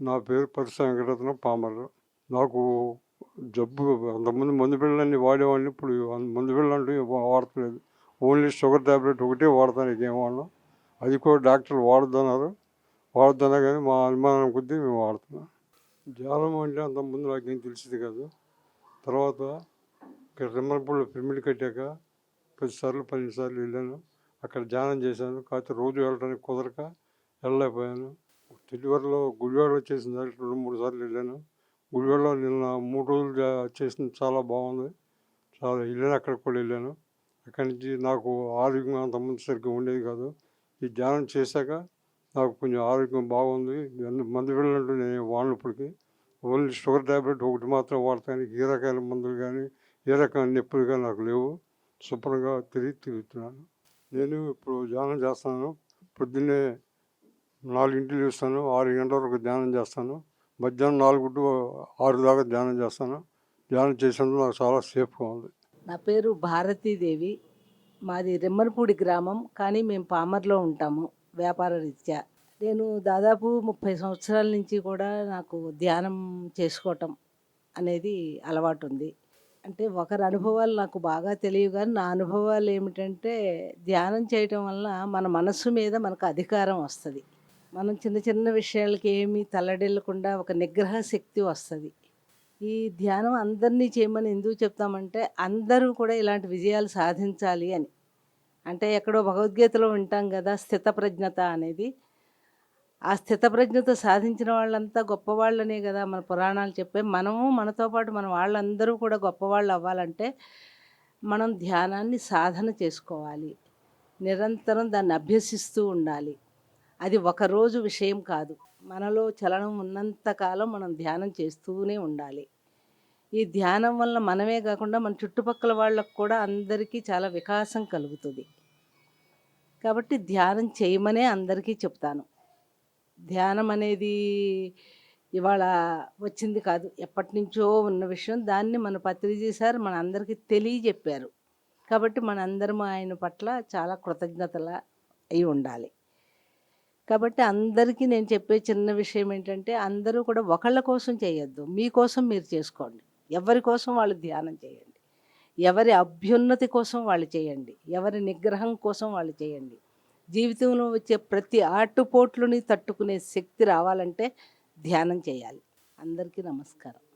నా పేరు పరిశ్రమ వెంకటరత్నం పామర్ నాకు జబ్బు అంతకుముందు మందు బిళ్ళన్నీ వాడేవాడిని ఇప్పుడు మందు పిల్లలు వాడతలేదు ఓన్లీ షుగర్ ట్యాబ్లెట్ ఒకటే వాడతాను ఇంకేం వాడను అది కూడా డాక్టర్లు వాడుతున్నారు వాడుతున్నా కానీ మా అనుమానం కొద్దీ మేము వాడుతున్నాం. జ్వరం అంటే అంతకుముందు నాకేం తెలిసింది కాదు. తర్వాత ఇక్కడ రిమ్మలపూడిలో పిరమిడ్ కట్టాక పదిసార్లు పన్నెండు సార్లు వెళ్ళాను. అక్కడ ధ్యానం చేశాను. కాకపోతే రోజు వెళ్ళడానికి కుదరక వెళ్ళలేకపోయాను. తెలివరిలో గుడివాడలో చేసిన దాంట్లో రెండు మూడు సార్లు వెళ్ళాను. గుడివాడలో నిన్న మూడు రోజులు చేసిన చేసింది చాలా బాగుంది. చాలా వెళ్ళాను అక్కడికి కూడా వెళ్ళాను. అక్కడి నుంచి నాకు ఆరోగ్యం అంత మంది సరిగ్గా ఉండేది కాదు. ఈ ధ్యానం చేశాక నాకు కొంచెం ఆరోగ్యం బాగుంది. అన్ని మందు వెళ్ళినట్టు నేను వాడిన ఇప్పటికి ఓన్లీ షుగర్ ట్యాబ్లెట్ ఒకటి మాత్రం వాడతాను ఏ రకాల మందులు కానీ ఏ రకమైన నొప్పులు కానీ నాకు లేవు. శుభ్రంగా తిరిగి తిరుగుతున్నాను. నేను ఇప్పుడు ధ్యానం చేస్తాను పొద్దున్నే నాలుగింటికి చూస్తాను ఆరు గంటల వరకు ధ్యానం చేస్తాను మధ్యాహ్నం నాలుగు టు ఆరు దాకా ధ్యానం చేస్తాను. ధ్యానం చేసినందుకు నాకు చాలా సేఫ్గా ఉంది. నా పేరు భారతీదేవి. మాది రెమ్మనపూడి గ్రామం కానీ మేము పామర్లో ఉంటాము వ్యాపార రీత్యా నేను దాదాపు ముప్పై సంవత్సరాల నుంచి కూడా నాకు ధ్యానం చేసుకోవటం అనేది అలవాటు ఉంది అంటే ఒకరి అనుభవాలు నాకు బాగా తెలియవు కానీ నా అనుభవాలు ఏమిటంటే ధ్యానం చేయటం వల్ల మన మనస్సు మీద మనకు అధికారం వస్తుంది. మనం చిన్న చిన్న విషయాలకి ఏమీ తల్లడిల్లకుండా ఒక నిగ్రహ శక్తి వస్తుంది. ఈ ధ్యానం అందరినీ చేయమని ఎందుకు చెప్తామంటే అందరూ కూడా ఇలాంటి విజయాలు సాధించాలి అని. అంటే ఎక్కడో భగవద్గీతలో ఉంటాం కదా స్థితప్రజ్ఞత అనేది. ఆ స్థితప్రజ్ఞత సాధించిన వాళ్ళంతా గొప్పవాళ్ళనే కదా మన పురాణాలు చెప్పే. మనము మనతో పాటు మన వాళ్ళందరూ కూడా గొప్పవాళ్ళు అవ్వాలంటే మనం ధ్యానాన్ని సాధన చేసుకోవాలి. నిరంతరం దాన్ని అభ్యసిస్తూ ఉండాలి. అది ఒకరోజు విషయం కాదు. మనలో చలనం ఉన్నంతకాలం మనం ధ్యానం చేస్తూనే ఉండాలి. ఈ ధ్యానం వల్ల మనమే కాకుండా మన చుట్టుపక్కల వాళ్ళకు కూడా అందరికీ చాలా వికాసం కలుగుతుంది. కాబట్టి ధ్యానం చేయమనే అందరికీ చెప్తాను. ధ్యానం అనేది ఇవాళ వచ్చింది కాదు. ఎప్పటి నుంచో ఉన్న విషయం. దాన్ని మన పత్రిజీ సార్ మన అందరికీ తెలియజెప్పారు. కాబట్టి మనందరం ఆయన పట్ల చాలా కృతజ్ఞతల అయి ఉండాలి. కాబట్టి అందరికీ నేను చెప్పే చిన్న విషయం ఏంటంటే అందరూ కూడా ఒకళ్ళ కోసం చేయొద్దు. మీకోసం మీరు చేసుకోండి. ఎవరి కోసం వాళ్ళు ధ్యానం చేయండి. ఎవరి అభ్యున్నతి కోసం వాళ్ళు చేయండి. ఎవరి నిగ్రహం కోసం వాళ్ళు చేయండి. జీవితంలో వచ్చే ప్రతి ఆటుపోట్లని తట్టుకునే శక్తి రావాలంటే ధ్యానం చేయాలి. అందరికీ నమస్కారం.